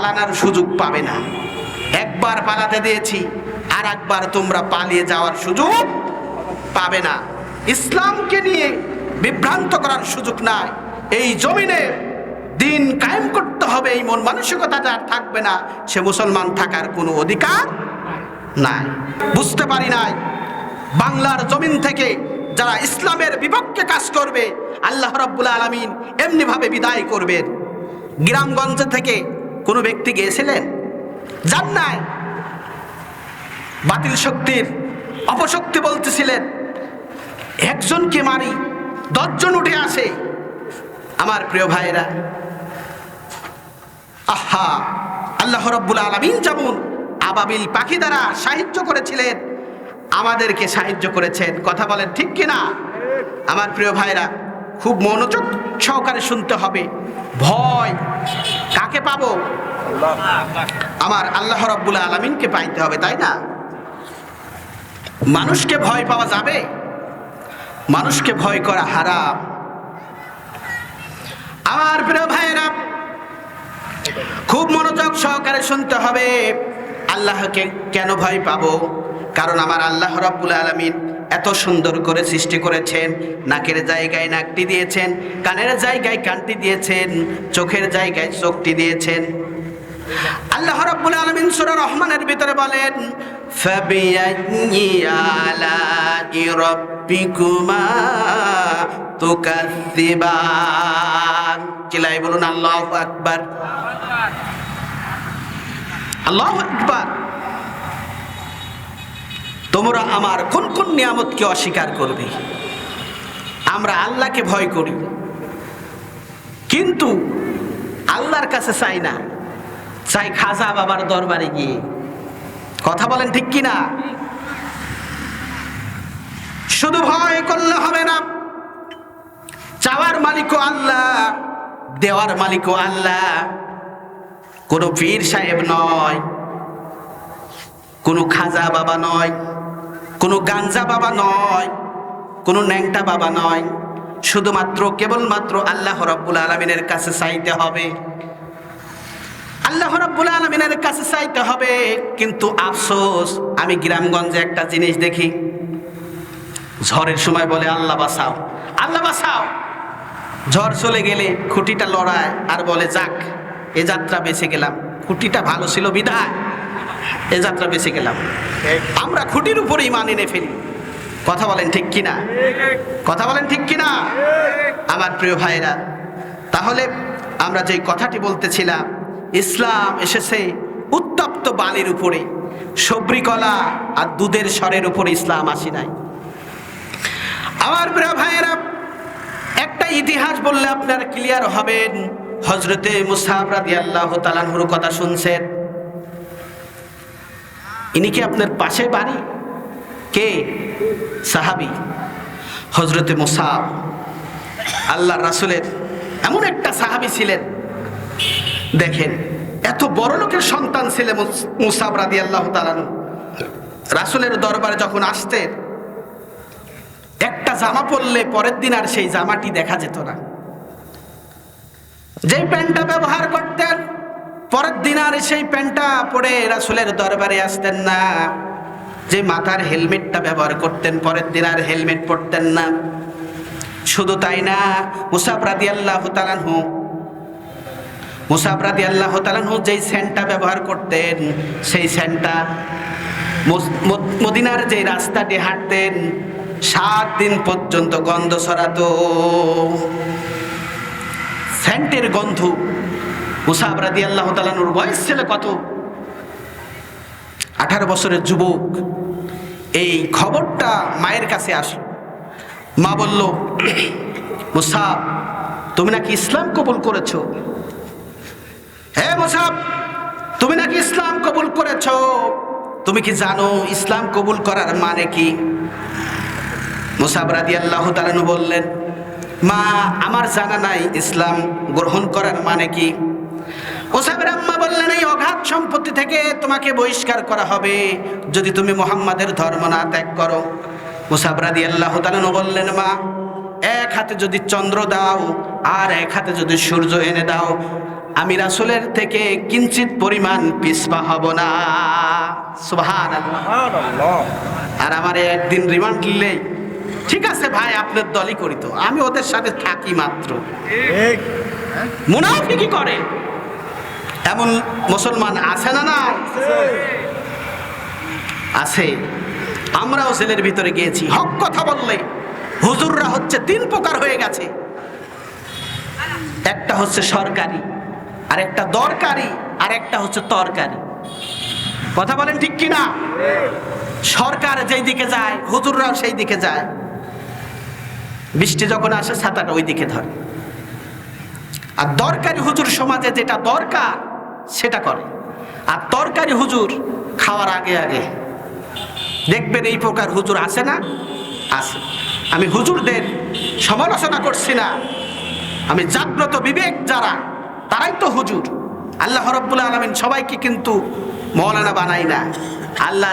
পালানোর সুযোগ পাবে না। একবার পালাতে দিয়েছি আর একবার তোমরা পালিয়ে যাওয়ার সুযোগ পাবে না। ইসলামকে নিয়ে বিভ্রান্ত করার সুযোগ নাই। এই জমিনে দিন কায়েম করতে হবে, এই মন মানসিকতা যার থাকবে না, সে মুসলমান থাকার কোনো অধিকার নাই। বুঝতে পারি নাই, বাংলার জমিন থেকে যারা ইসলামের বিপক্ষে কাজ করবে, আল্লাহ রব্বুল আলমিন এমনিভাবে বিদায় করবেন। গ্রামগঞ্জ থেকে কোনো ব্যক্তি গিয়েছিলেন? যান নাই। বাতিল শক্তির অপশক্তি বলতেছিলেন, একজনকে মারি, দশজন উঠে আসে। আমার প্রিয় ভাইরা আহা, আল্লাহ রব্বুল আলমিন যেমন আবাবিল পাখি দ্বারা সাহায্য করেছিলেন, আমাদেরকে সাহায্য করেছেন। কথা বলেন ঠিক কিনা? আমার প্রিয় ভাইরা খুব মনোযোগ সহকারে শুনতে হবে। ভয় কাকে পাবো? আমার আল্লাহ রব্বুল আলমিনকে পাইতে হবে, তাই না? মানুষকে ভয় পাওয়া যাবে? মানুষকে ভয় করা হারাম। আমার প্রিয় ভাইয়েরা, খুব মনোযোগ সহকারে শুনতে হবে, আল্লাহকে কেন ভয় পাবো? কারণ আমার আল্লাহ রাব্বুল আলমিন এত সুন্দর করে সৃষ্টি করেছেন, নাকের জায়গায় নাকটি দিয়েছেন, কানের জায়গায় কানটি দিয়েছেন, চোখের জায়গায় চোখটি দিয়েছেন। আল্লাহ রাব্বুল আলামিন সূরা রহমানের ভিতরে বলেন ফাবিয়াইয়ি আলাই রাব্বিকুমা তুকাযিবান চিল্লাই বলুন, আল্লাহু আকবার। আল্লাহু আকবার। তোমরা আমার কোন কোন নিয়ামতকে অস্বীকার করবে? আমরা আল্লাহকে ভয় করি। কিন্তু আল্লাহর কাছে চাই না। চাই খাজা বাবার দরবারে গিয়ে। কথা বলেন ঠিক কিনা? শুধু ভয় করলে হবে না। চাওয়ার মালিকও আল্লাহ, দেওয়ার মালিকও আল্লাহ। কোনো পীর সাহেব নয়, কোনো খাজা বাবা নয়। কোনো গাঞ্জা বাবা নয়, কোনো ন্যাংটা বাবা নয়। শুধুমাত্র, কেবলমাত্র আল্লাহ রব্বুল আলমিনের কাছে চাইতে হবে। আল্লাহ রাব্বুল আলমিনের কাছে চাইতে হবে। কিন্তু আফসোস, আমি গ্রামগঞ্জে একটা জিনিস দেখি। ঝড়ের সময় বলে, আল্লাহ বাসাও আল্লাহ বাসাও ঝড় চলে গেলে খুঁটিটা লড়ায় আর বলে, যাক, এ যাত্রা বেঁচে গেলাম। খুঁটিটা ভালো ছিল, বিদায়। এ যাত্রা বেঁচে গেলাম। আমরা খুঁটির উপরেই মান এনে ফেলি। কথা বলেন ঠিক কিনা? কথা বলেন ঠিক কিনা? আমার প্রিয় ভাইরা তাহলে আমরা যে কথাটি বলতেছিলাম, ইসলাম এসেছে উত্তপ্ত বালির উপরে, সবরি কলা আর দুধের স্বরের উপরে ইসলাম আসি নাই। আমার প্রিয় ভাইয়েরা, একটা ইতিহাস বললে আপনারা ক্লিয়ার হবেন। হজরতে মুসাফ রাদি আল্লাহ তালানহুর কথা শুনছেন। ইনি কি আপনার পাশে বাড়ি? কে? সাহাবি। হজরতে মুসাফ আল্লাহ রাসুলের এমন একটা সাহাবি ছিলেন। দেখেন, এত বড় লোকের সন্তান ছিলেন মুসাব রাদি আল্লাহ তালানু রাসুলের দরবারে যখন আসতেন একটা জামা পরলে পরের দিন আর সেই জামাটি দেখা যেত না। যে প্যান্টটা ব্যবহার করতেন পরের দিন আর সেই প্যান্টটা পরে রাসুলের দরবারে আসতেন না। যে মাথার হেলমেটটা ব্যবহার করতেন, পরের দিন আর হেলমেট পরতেন না। শুধু তাই না মুসাফ রাদি আল্লাহ তালানহু মুসাফ রাদি আল্লাহ তালানহু যেই স্যান্টটা ব্যবহার করতেন, সেই স্যান্টটা মদিনার যে রাস্তাটি হাঁটতেন, সাত দিন পর্যন্ত গন্ধ ছড়াতো। স্যান্টের গন্ধ মুসাফ রাদি আল্লাহ তালানুর বয়স ছিল কত? আঠারো বছরের যুবক। এই খবরটা মায়ের কাছে আসলো। মা বলল মুসাফ তুমি নাকি ইসলাম কবুল করেছ? হে মুসাফ তুমি নাকি ইসলাম কবুল করেছ? তুমি কি জানো ইসলাম কবুল করার মানে কি? মুসাফ রাদি আল্লাহ তালানু বললেন, মা, আমার জানা নাই ইসলাম গ্রহণ করার মানে কি? আম্মা বললেন এই অগাধ সম্পত্তি থেকে তোমাকে বহিষ্কার করা হবে যদি তুমি মোহাম্মদের ধর্ম না ত্যাগ করো। মুসাবরাদি আল্লাহ তালু বললেন মা এক হাতে যদি চন্দ্র দাও আর এক হাতে যদি সূর্য এনে দাও আমি রাসুলের থেকে কিঞ্চিত পরিমাণ পিছপা হব না। সুবহানাল্লাহ। আর আমার একদিন রিমান্ড নিলেই ঠিক আছে ভাই আপনার দলই করি তো আমি ওদের সাথে থাকি মাত্র। মুনাফিকি করে। এমন মুসলমান আছে না না আছে। আমরাও জেলের ভিতরে গিয়েছি। হক কথা বললে হুজুররা হচ্ছে তিন প্রকার হয়ে গেছে। একটা হচ্ছে সরকারি আর একটা দরকারি আর একটা হচ্ছে তরকারি। কথা বলেন ঠিক কি না সরকার যেই দিকে যায়, হুজুররাও সেই দিকে যায়। বৃষ্টি যখন আসে, ছাতাটা ওই দিকে ধরে। আর দরকারি হুজুর সমাজে যেটা দরকার সেটা করে। আর তরকারি হুজুর খাওয়ার আগে আগে। দেখবেন এই প্রকার হুজুর আছে না? আছে আমি হুজুরদের সমালোচনা করছি না। আমি জাগ্রত বিবেক যারা, তারাই তো হুজুর। আল্লাহ রব্বুল আলমিন সবাইকে কিন্তু মৌলানা বানাই না। আল্লাহ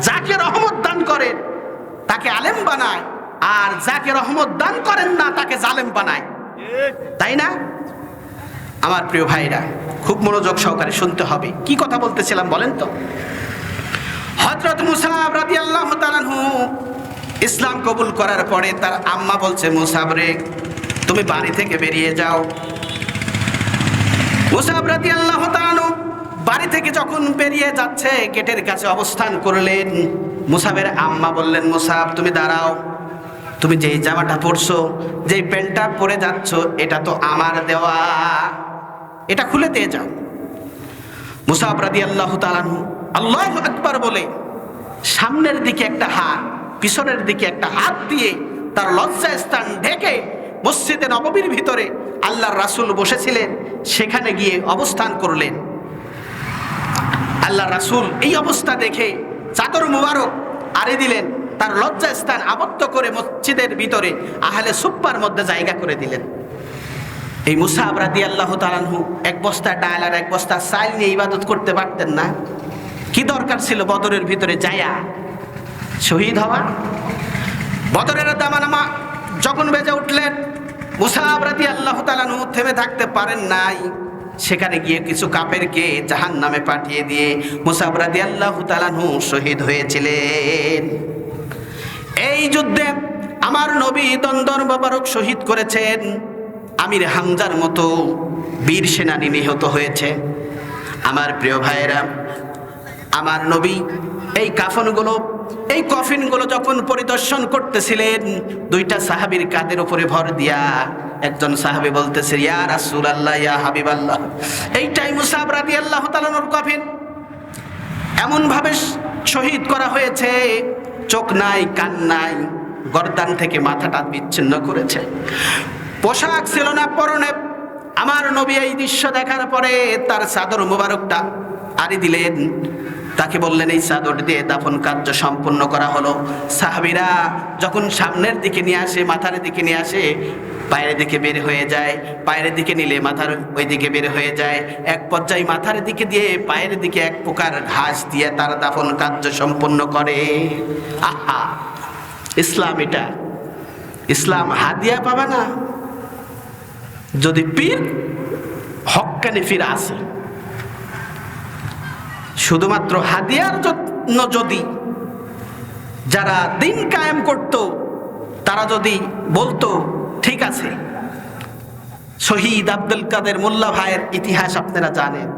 যাকে রহমত দান করেন, তাকে আলেম বানায়। আর যাকে রহমত দান করেন না, তাকে জালেম বানায়। তাই না? আমার প্রিয় ভাইরা খুব মনোযোগ সহকারে শুনতে হবে। কি কথা বলতেছিলাম বলেন তো? হজরত মুসাব রাদি আল্লাহ ইসলাম কবুল করার পরে তার আম্মা বলছে মুসাব রে, তুমি বাড়ি থেকে বেরিয়ে যাও। মুসাব রাদি আল্লাহ বাড়ি থেকে যখন বেরিয়ে যাচ্ছে, গেটের কাছে অবস্থান করলেন। মুসাবের আম্মা বললেন মুসাব তুমি দাঁড়াও। তুমি যেই জামাটা পরছো, যেই প্যান্টটা পরে যাচ্ছ, এটা তো আমার দেওয়া। এটা খুলে দিয়ে যাও। মুসাব রাদি আল্লাহ তালানহু আল্লাহ আকবার বলে, সামনের দিকে একটা হাত, পিছনের দিকে একটা হাত দিয়ে তার লজ্জা স্থান ঢেকে মসজিদে নববীর ভিতরে আল্লাহর রাসূল বসেছিলেন, সেখানে গিয়ে অবস্থান করলেন। আল্লাহ রাসূল এই অবস্থা দেখে চাদর মুবারক আরে দিলেন, তার লজ্জা স্থান আবদ্ধ করে মসজিদের ভিতরে আহলে সুপ্পার মধ্যে জায়গা করে দিলেন। এই মুসাহাব রাদি আল্লাহ তালানহু এক বস্তা ডাল আর এক বস্তা চাল নিয়ে ইবাদত করতে পারতেন না। কি দরকার ছিল বদরের ভিতরে যায়া? শহীদ হওয়া? বদরের দামানামা যখন বেজে উঠলেন মুসাহাব আল্লাহ তালানহু থেমে থাকতে পারেন নাই। সেখানে গিয়ে কিছু কাপেরকে জাহান নামে পাঠিয়ে দিয়ে মুসাহাব রাদি আল্লাহ তালানহু শহীদ হয়েছিলেন। এই যুদ্ধে আমার নবী দন্দর বাবারক শহীদ করেছেন। আমির হামজার মতো বীর সেনানী নিহত হয়েছে। আমার প্রিয় ভাইয়েরা, আমার নবী এই কাফনগুলো, এই কফিনগুলো যখন পরিদর্শন করতেছিলেন, দুইটা সাহাবীর কাদের উপরে ভর দিয়া একজন সাহাবী বলতেছে, ইয়া রাসূল আল্লাহ ইয়া হাবিব আল্লাহ এইটাই মুসাব রাদি আল্লাহ তালানোর কফিন। এমনভাবে শহীদ করা হয়েছে, চোখ নাই, কান নাই, গর্দান থেকে মাথাটা বিচ্ছিন্ন করেছে। পোশাক ছিল না, পরনে। আমার নবী এই দৃশ্য দেখার পরে তার চাদর মুবারকটা আরি দিলেন। তাকে বললেন, এই চাদর দিয়ে দাফন কার্য সম্পন্ন করা হলো। সাহাবিরা যখন সামনের দিকে নিয়ে আসে, মাথার দিকে নিয়ে আসে বাইরের দিকে বের হয়ে যায়। পায়ের দিকে নিলে মাথার ওই দিকে বের হয়ে যায়। এক পর্যায়ে মাথার দিকে দিয়ে পায়ের দিকে এক প্রকার ঘাস দিয়ে তার দাফন কার্য সম্পন্ন করে। আহা! ইসলাম এটা। ইসলাম হাদিয়া পাবে না। যদি পীর হক্কানি ফিরে আসে। শুধুমাত্র হাদিয়ার জন্য যদি যারা দিন কায়েম করত, তারা যদি বলতো, ঠিক আছে। শহীদ আব্দুল কাদের মোল্লা ভাইয়ের ইতিহাস আপনারা জানেন।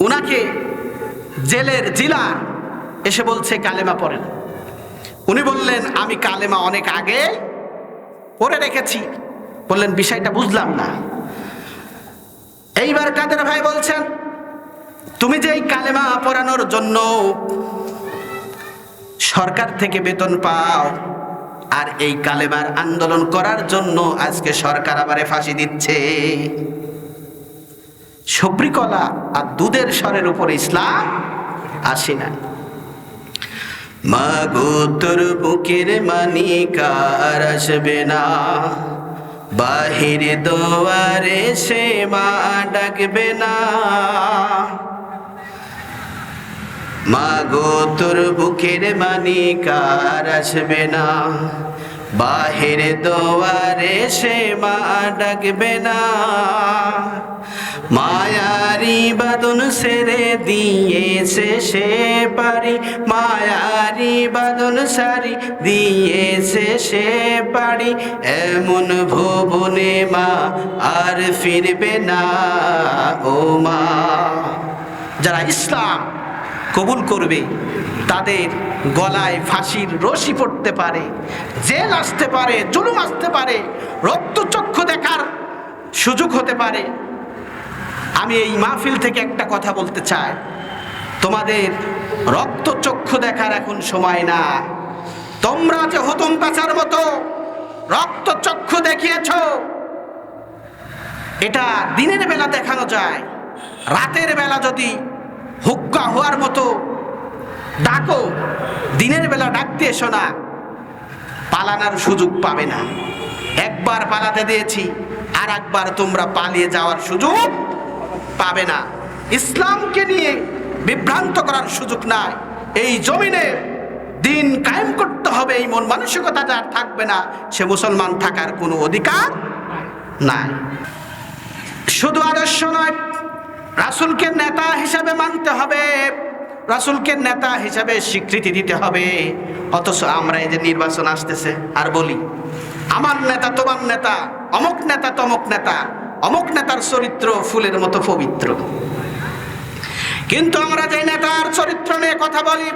উনাকে জেলের জিলা এসে বলছে, কালেমা পড়েন। উনি বললেন, আমি কালেমা অনেক আগে পড়ে রেখেছি। বললেন, বিষয়টা বুঝলাম না। এইবার কাদের ভাই বলছেন, তুমি যে এই কালেমা পড়ানোর জন্য সরকার থেকে বেতন পাও আর এই কালেমার আন্দোলন করার জন্য আজকে সরকার আবারে ফাঁসি দিচ্ছে। সবরি কলা আর দুধের স্বরের উপর ইসলাম আসে না। মাগো তোর বুকের মানিকার আসবে না। বাহির দোয়ারে সে মা ডাকবে না। মা গো, তোর বুকের মানি কার আসবে না। বাহির দোয়ারে সে মা ডাকবে না। মায়ারি বাদন সেরে দিয়েছে সে পারি। মায়ারি বাদন সারি দিয়েছে সে পারি। এমন ভুবনে মা আর ফিরবে না ও মা। যারা ইসলাম কবুল করবে, তাদের গলায় ফাঁসির রশি পড়তে পারে, জেল আসতে পারে, জুলুম আসতে পারে, রক্তচক্ষু দেখার সুযোগ হতে পারে। আমি এই মাহফিল থেকে একটা কথা বলতে চাই। তোমাদের রক্তচক্ষু দেখার এখন সময় না। তোমরা যে হতম কাচার মতো রক্তচক্ষু দেখিয়েছ, এটা দিনের বেলা দেখানো যায়। রাতের বেলা যদি হুক্কা হওয়ার মতো ডাকো, দিনের বেলা ডাকতে এসো না। পালানোর সুযোগ পাবে না। একবার পালাতে দিয়েছি আর একবার তোমরা পালিয়ে যাওয়ার সুযোগ পাবে না। ইসলামকে নিয়ে বিভ্রান্ত করার সুযোগ নাই। এই জমিনে দিন কায়েম করতে হবে, এই মন মানসিকতা যার থাকবে না, সে মুসলমান থাকার কোনো অধিকার নাই। শুধু আদর্শ নয়, রাসুলকে নেতা হিসাবে মানতে হবে, রাসুলকে নেতা হিসাবে স্বীকৃতি দিতে হবে। অথচ আমরা এই যে নির্বাচন আসতেছে, আর বলি, আমার নেতা তোমার নেতা, অমুক নেতা তমুক নেতা অমুক নেতার চরিত্র ফুলের মতো পবিত্র। কিন্তু আমরা যে নেতার চরিত্র নিয়ে কথা বলি,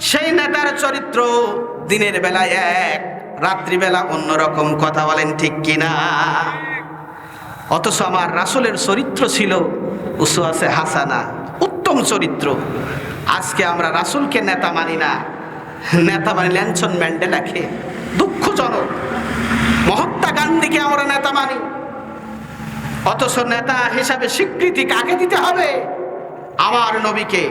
সেই নেতার চরিত্র দিনের বেলায় এক, রাত্রিবেলা অন্যরকম কথা বলেন ঠিক কিনা? অথচ আমার রাসুলের চরিত্র ছিল উসুয়াসে হাসানা, উত্তম চরিত্র। আজকে আমরা রাসুলকে নেতা মানি না, নেতা মানি ল্যানসন ম্যান্ডেলাকে। দুঃখজনক, মহাত্মা গান্ধীকে আমরা নেতা মানি। অথচ নেতা হিসাবে স্বীকৃতি কাকে দিতে হবে? আমার নবীকে।